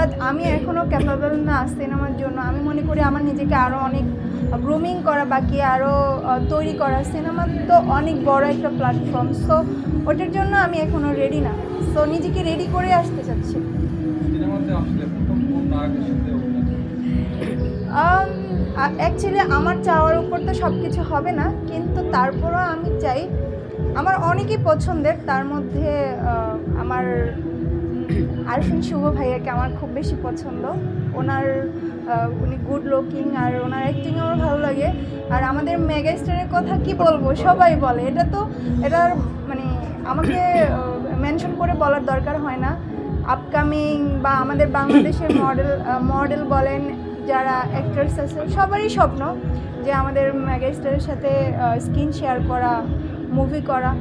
But আমি এখনও capable না সিনেমার জন্য। আমি মনে করি আমার নিজেকে আরও অনেক গ্রুমিং করা বাকি আরও তৈরি করা। সিনেমা তো অনেক বড় একটা প্ল্যাটফর্ম সো ওটার জন্য আমি এখনও রেডি না। সো নিজেকে রেডি করে আসতে চাচ্ছি? অ্যাকচুয়ালি আমার চাওয়ার উপর তো সব কিছু হবে না কিন্তু তারপরও আমি চাই। আমার অনেকেই পছন্দের তার মধ্যে আমার আরফিন শুভ ভাইয়াকে আমার খুব বেশি পছন্দ। ওনার উনি গুড লুকিং আর ওনার অ্যাক্টিং আমার ভালো লাগে। আর আমাদের মেগা স্টারের কথা কি বলব? সবাই বলে। এটা তো এটার মানে আমাকে মেনশন করে বলার দরকার হয় না। আপকামিং বা আমাদের বাংলাদেশের মডেল মডেল বলেন, যারা অ্যাক্টরস আছে, সবারই স্বপ্ন যে আমাদের মেগা সাথে স্ক্রিন শেয়ার করা মুভি করা।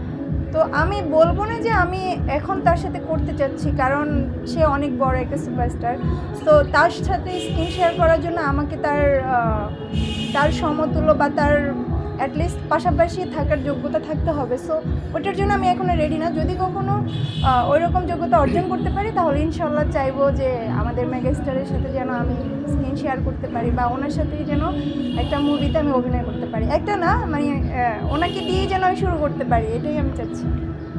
তো আমি বলব না যে আমি এখন তার সাথে করতে চাচ্ছি, কারণ সে অনেক বড় একটা সুপারস্টার তো তার সাথে স্ক্রিন শেয়ার করার জন্য আমাকে তার তার সমতুল্য বা তার অ্যাটলিস্ট পাশাপাশি থাকার যোগ্যতা থাকতে হবে। সো ওটার জন্য আমি এখনও রেডি না। যদি কখনো ওই রকম যোগ্যতা অর্জন করতে পারি তাহলে ইনশাল্লাহ চাইব যে আমাদের মেগা স্টারের সাথে যেন আমি স্ক্রিন শেয়ার করতে পারি বা ওনার সাথেই যেন একটা মুভিতে আমি অভিনয় করতে পারি। একটা না মানে ওনাকে দিয়েই যেন আমি শুরু করতে পারি এটাই আমি চাচ্ছি।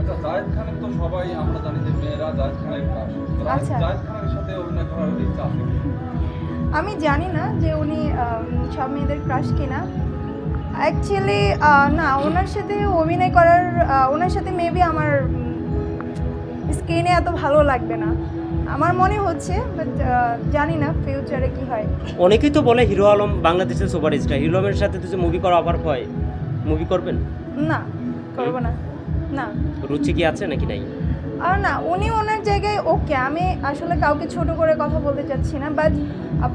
আচ্ছা জায়েদ খানের তো সবাই আমরা জানি যে মেয়েরা জায়েদ খানের আচ্ছা। জায়েদ খানের সাথে অভিনয় করার ইচ্ছা আছে আমি জানি না যে উনি সব মেয়েদের ক্রাশ কিনা। অ্যাকচুয়ালি না ওনার সাথে অভিনয় করার ওনার সাথে মেবি আমার স্ক্রিনে এত ভালো লাগবে না। আমার মনে হচ্ছে বাট জানি না ফিউচারে কি হয়। অনেকেই তো বলে হিরো আলম বাংলাদেশের সুপারস্টার হিরো আলমের সাথে তো যে মুভি করা অফার হয় মুভি করবেন? না করব না। না। রুচি কি আছে নাকি নাই? আর না উনি ওনার জায়গায় ওকে আমি আসলে কাউকে ছোট করে কথা বলতে চাচ্ছি না বাট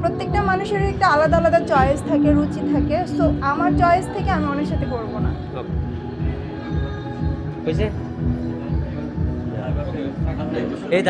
প্রত্যেকটা মানুষের একটা আলাদা আলাদা চয়েস থাকে রুচি থাকে সো আমার চয়েস থেকে আমি ওনার সাথে করব না। এই